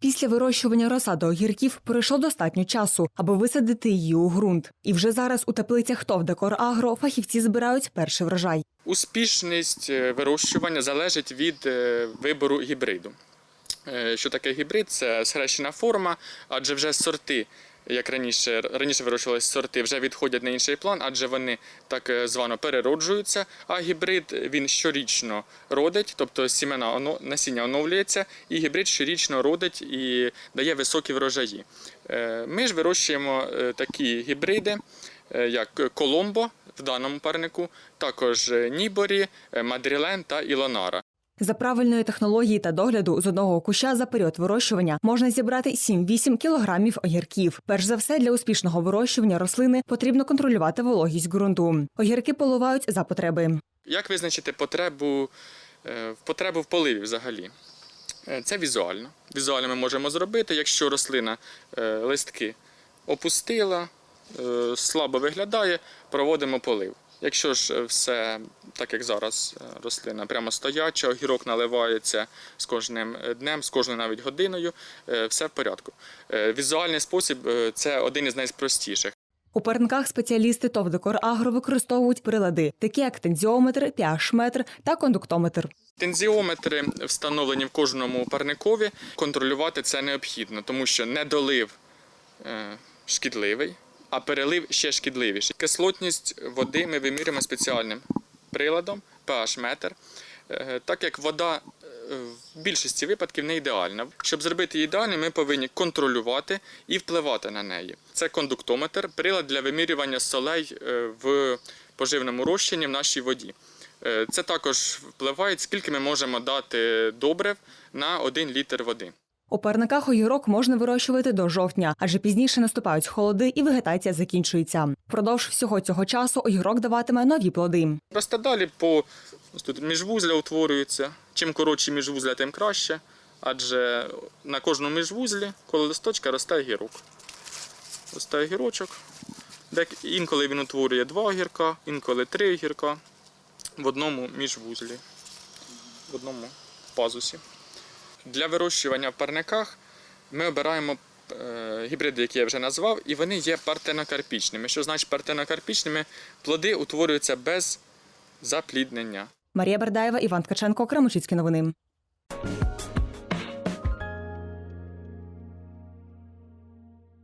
Після вирощування розсади огірків пройшло достатньо часу, аби висадити її у ґрунт. І вже зараз у теплицях ТОВ «Декор Агро» фахівці збирають перший врожай. Успішність е, вирощування залежить від е, вибору гібриду. Е, Що таке гібрид? Це схрещена форма, адже вже сорти, як раніше раніше вирощувалися сорти, вже відходять на інший план, адже вони так е, звано перероджуються. А гібрид він щорічно родить, тобто сімена насіння оновлюється, і гібрид щорічно родить і дає високі врожаї. Е, Ми ж вирощуємо е, такі гібриди, як Коломбо в даному парнику, також Ніборі, Мадрілен та Ілонара. За правильної технології та догляду з одного куща за період вирощування можна зібрати 7-8 кілограмів огірків. Перш за все, для успішного вирощування рослини потрібно контролювати вологість ґрунту. Огірки поливають за потреби. Як визначити потребу, е, потребу в поливі взагалі? Е, Це візуально. Візуально ми можемо зробити, якщо рослина е, листки опустила, слабо виглядає, проводимо полив. Якщо ж все так як зараз е, рослина прямо стояча, огірок наливається з кожним е, днем, з кожною навіть годиною, е, все в порядку. Візуальний спосіб це один із найпростіших. У парниках спеціалісти ТОВ «Декор Агро» використовують прилади, такі як тензіометр, pH-метр та кондуктометр. Тензіометри встановлені в кожному парникові. Контролювати це необхідно, тому що недолив шкідливий, а перелив ще шкідливіший. Кислотність води ми вимірюємо спеціальним приладом pH-метр. Е, Так як вода е, в більшості випадків не ідеальна. Щоб зробити її ідеальною, ми повинні контролювати і впливати на неї. Це кондуктометр, прилад для вимірювання солей е, в поживному розчині в нашій воді. Це також впливає, скільки ми можемо дати добрив на 1 літр води. У парниках огірок можна вирощувати до жовтня, адже пізніше наступають холоди і вегетація закінчується. Впродовж всього цього часу огірок даватиме нові плоди. Росте далі по ось тут міжвузля утворюється. Чим коротші міжвузля, тим краще. Адже на кожному міжвузлі коло листочка росте огірок. Росте огірочок. Інколи він утворює два огірка, інколи три огірка в одному міжвузлі, в одному пазусі. Для вирощування в парниках ми обираємо е, гібриди, які я вже назвав, і вони є партенокарпічними. Що значить партенокарпічними? Плоди утворюються без запліднення. Марія Бердаєва, Іван Ткаченко, Крамочицькі новини.